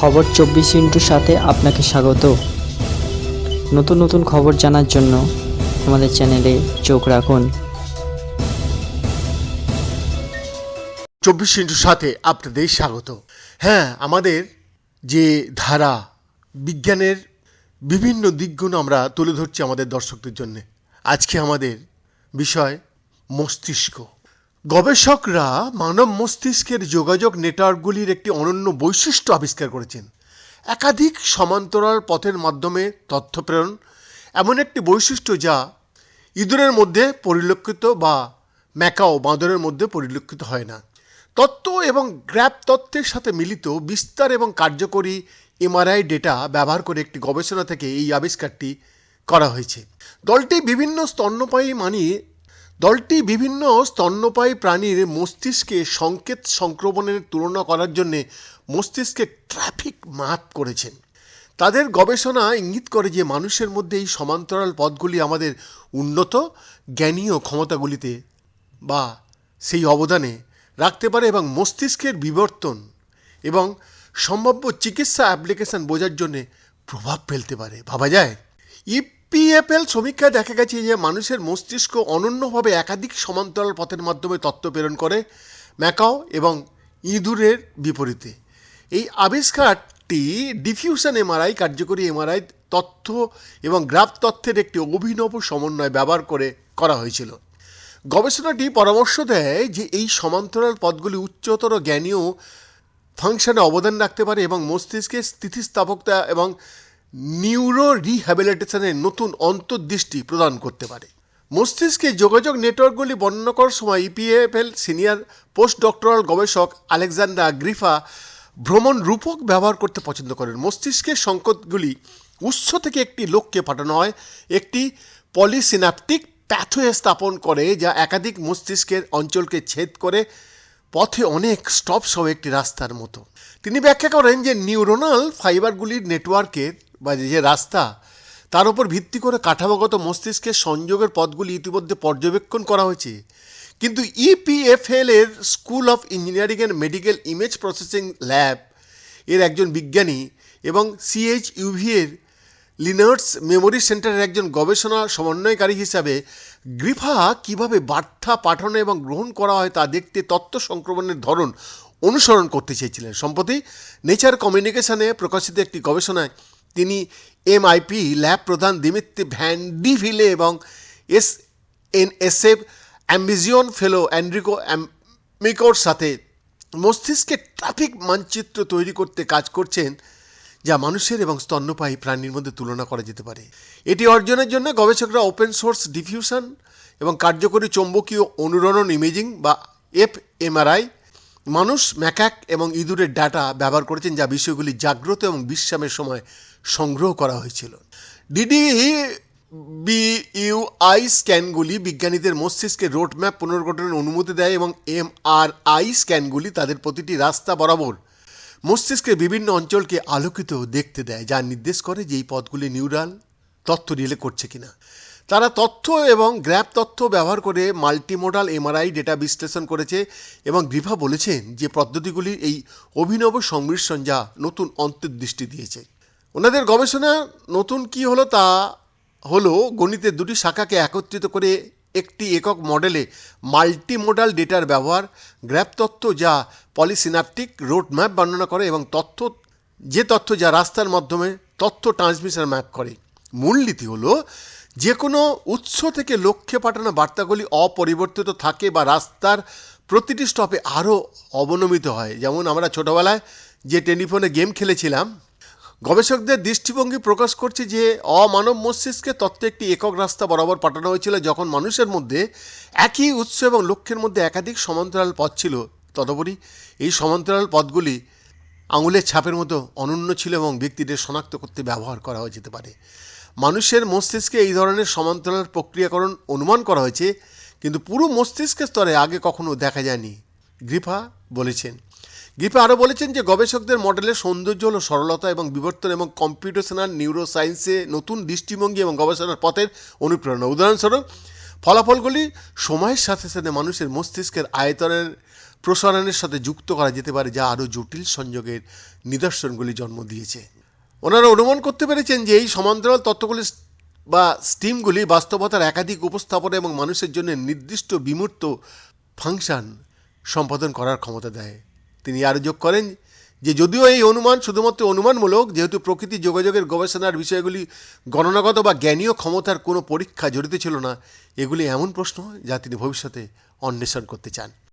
খবর চব্বিশ ইন্টুর সাথে আপনাকে স্বাগত। নতুন নতুন খবর জানার জন্য আমাদের চ্যানেলে চোখ রাখুন। চব্বিশ ইন্টুর সাথে আপনাদের স্বাগত। হ্যাঁ আমাদের যে ধারা, বিজ্ঞানের বিভিন্ন দিকগুলো আমরা তুলে ধরছি আমাদের দর্শকদের জন্য। আজকে আমাদের বিষয় মস্তিষ্ক। গবেষকরা মানব মস্তিষ্কের যোগাযোগ নেটওয়ার্কগুলির একটি অনন্য বৈশিষ্ট্য আবিষ্কার করেছেন। একাধিক সমান্তরাল পথের মাধ্যমে তথ্য প্রেরণ এমন একটি বৈশিষ্ট্য যা ইঁদুরের মধ্যে পরিলক্ষিত বা ম্যাকাও বাঁদরের মধ্যে পরিলক্ষিত হয় না। তত্ত্ব এবং গ্র্যাপ তত্ত্বের সাথে মিলিত বিস্তার এবং কার্যকরী এমআরআই ডেটা ব্যবহার করে একটি গবেষণা থেকে এই আবিষ্কারটি করা হয়েছে। দলটি বিভিন্ন স্তন্যপায়ী মানিয়ে দলটি বিভিন্ন স্তন্যপায়ী প্রাণীর মস্তিষ্কে সংকেত সংক্রমণের তুলনা করার জন্য মস্তিষ্কে ট্রাফিক মাপ করেছেন। তাদের গবেষণা ইঙ্গিত করে যে মানুষের মধ্যে এই সমান্তরাল পথগুলি আমাদের উন্নত, জ্ঞানীয় ক্ষমতাগুলিতে বা সেই অবদানে রাখতে পারে এবং মস্তিষ্কের বিবর্তন এবং সম্ভাব্য চিকিৎসা অ্যাপ্লিকেশন বোঝার জন্যে প্রভাব ফেলতে পারে। ভাবা যায় ইপিএফএল সমীক্ষায় দেখা গেছে যে মানুষের মস্তিষ্ক অনন্যভাবে একাধিক সমান্তরাল পথের মাধ্যমে তত্ত্ব প্রেরণ করে, ম্যাকাও এবং ইঁদুরের বিপরীতে। এই আবিষ্কারটি ডিফিউশন এমআরআই, কার্যকরী এমআরআই তথ্য এবং গ্রাফ তথ্যের একটি অভিনব সমন্বয় ব্যবহার করে করা হয়েছিল। গবেষণাটি পরামর্শ দেয় যে এই সমান্তরাল পথগুলি উচ্চতর জ্ঞানীয় ফাংশনে অবদান রাখতে পারে এবং মস্তিষ্কের স্থিতিস্থাপকতা এবং নিউরো রিহ্যাবিলিটেশনের নতুন অন্তর্দৃষ্টি প্রদান করতে পারে। মস্তিষ্কে যোগাযোগ নেটওয়ার্কগুলি বর্ণনা করার সময় ইপিএফএল সিনিয়র পোস্ট ডক্টরাল গবেষক আলেকজান্ডার গ্রিফা ভ্রমণ রূপক ব্যবহার করতে পছন্দ করেন। মস্তিষ্কের সংকটগুলি উৎস থেকে একটি লোককে পাঠানো হয়, একটি পলিসিনাপটিক প্যাথওয়ে স্থাপন করে যা একাধিক মস্তিষ্কের অঞ্চলকে ছেদ করে পথে অনেক স্টপ সহ একটি রাস্তার মতো। তিনি ব্যাখ্যা করেন যে নিউরোনাল ফাইবারগুলির নেটওয়ার্কের বা যে রাস্তা, তার উপর ভিত্তি করে কাঠামোগত মস্তিষ্কের সংযোগের পথগুলি ইতিমধ্যে পর্যবেক্ষণ করা হয়েছে। কিন্তু E ইপিএফএল এর school of engineering and medical image processing lab এর একজন বিজ্ঞানী এবং সিএইচইউভি এর লিনার্স মেমোরি সেন্টারের একজন গবেষণা সমন্বয়কারী হিসাবে গ্রিফা কীভাবে বার্তা পাঠানো এবং গ্রহণ করা হয় তা দেখতে তথ্য সংক্রমণের ধরন অনুসরণ করতে চেয়েছিলেন। সম্প্রতি নেচার কমিউনিকেশনে প্রকাশিত একটি গবেষণায় তিনি এমআইপি ল্যাব প্রধান দিমিত্রি ভ্যান্ডিভিলে এবং S N S F Ambizione fellow Enrico অ্যামিকোর সাথে মস্তিষ্কে ট্রাফিক মানচিত্র তৈরি করতে কাজ করছেন, যা মানুষের এবং স্তন্যপায়ী প্রাণীর মধ্যে তুলনা করা যেতে পারে। এটি অর্জনের জন্য গবেষকরা ওপেন সোর্স ডিফিউশন এবং কার্যকরী চৌম্বকীয় অনুরণন ইমেজিং বা এফ এমআরআই মানুষ ম্যাকাক এবং ইঁদুরের ডাটা ব্যবহার করেছেন যা বিষয়গুলি জাগ্রত এবং বিশ্রামের সময় সংগ্রহ করা হয়েছিল। ডিডি বি বিইউআই স্ক্যানগুলি বিজ্ঞানীদের মস্তিষ্কের রোডম্যাপ পুনর্গঠনের অনুমতি দেয় এবং এমআরআই স্ক্যানগুলি তাদের প্রতিটি রাস্তা বরাবর মস্তিষ্কের বিভিন্ন অঞ্চলকে আলোকিত দেখতে দেয়, যা নির্দেশ করে যে এই পথগুলি নিউরাল তথ্য রিলে করছে কিনা। তারা তথ্য এবং গ্র্যাপ তথ্য ব্যবহার করে মাল্টিমোডাল এমআরআই ডেটা বিশ্লেষণ করেছে এবং গ্রিফা বলেছেন যে পদ্ধতিগুলির এই অভিনব সংমিশ্রণ যা নতুন অন্তর্দৃষ্টি দিয়েছে। ওনাদের গবেষণা নতুন কি হলো তা হলো গণিতের দুটি শাখাকে একত্রিত করে একটি একক মডেলে মাল্টিমোডাল ডেটার ব্যবহার গ্র্যাপ তথ্য যা পলিসিনাপটিক রোড ম্যাপ বর্ণনা করে এবং তথ্য যে তথ্য যা রাস্তার মাধ্যমে তথ্য ট্রান্সমিশন ম্যাপ করে। মূলনীতি হলো যে কোনো উৎস থেকে লক্ষ্যে পাঠানো বার্তাগুলি অপরিবর্তিত থাকে বা রাস্তার প্রতিটি স্টপে আরও অবনমিত হয়। যেমন আমরা ছোটোবেলায় যে টেলিফোনে গেম খেলেছিলাম, গবেষকদের দৃষ্টিভঙ্গি প্রকাশ করছে যে অমানব মস্তিষ্কে তত্ত্বে একটি একক রাস্তা বরাবর পাঠানো হয়েছিল যখন মানুষের মধ্যে একই উৎস এবং লক্ষ্যের মধ্যে একাধিক সমান্তরাল পথ ছিল। তদুপরি এই সমান্তরাল পথগুলি আঙুলের ছাপের মতো অনন্য ছিল এবং ব্যক্তিদের শনাক্ত করতে ব্যবহার করা যেতে পারে। মানুষের মস্তিষ্কে এই ধরনের সমান্তরাল প্রক্রিয়াকরণ অনুমান করা হয়েছে, কিন্তু পুরো মস্তিষ্কের স্তরে আগে কখনো দেখা যায়নি, গ্রিফা বলেছেন। গিপে আরও বলেছেন যে গবেষকদের মডেলের সৌন্দর্য হল সরলতা এবং বিবর্তন এবং কম্পিউটেশনাল নিউরো সায়েন্সে নতুন দৃষ্টিভঙ্গি এবং গবেষণার পথের অনুপ্রেরণা। উদাহরণস্বরূপ, ফলাফলগুলি সময়ের সাথে সাথে মানুষের মস্তিষ্কের আয়তনের প্রসারণের সাথে যুক্ত করা যেতে পারে, যা আরও জটিল সংযোগের নিদর্শনগুলি জন্ম দিয়েছে। ওনারা অনুমান করতে পেরেছেন যে এই সমান্তরাল তত্ত্বগুলি বা স্টিমগুলি বাস্তবতার একাধিক উপস্থাপনা এবং মানুষের জন্য নির্দিষ্ট বিমূর্ত ফাংশন সম্পাদন করার ক্ষমতা দেয়। তিনি আরও যোগ করেন যে যদিও এই অনুমান শুধুমাত্র অনুমানমূলক, যেহেতু প্রকৃতি যোগাযোগের গবেষণার বিষয়গুলি গণনাগত বা জ্ঞানীয় ক্ষমতার কোনো পরীক্ষা জড়িত ছিল না, এগুলি এমন প্রশ্ন যা তিনি ভবিষ্যতে অন্বেষণ করতে চান।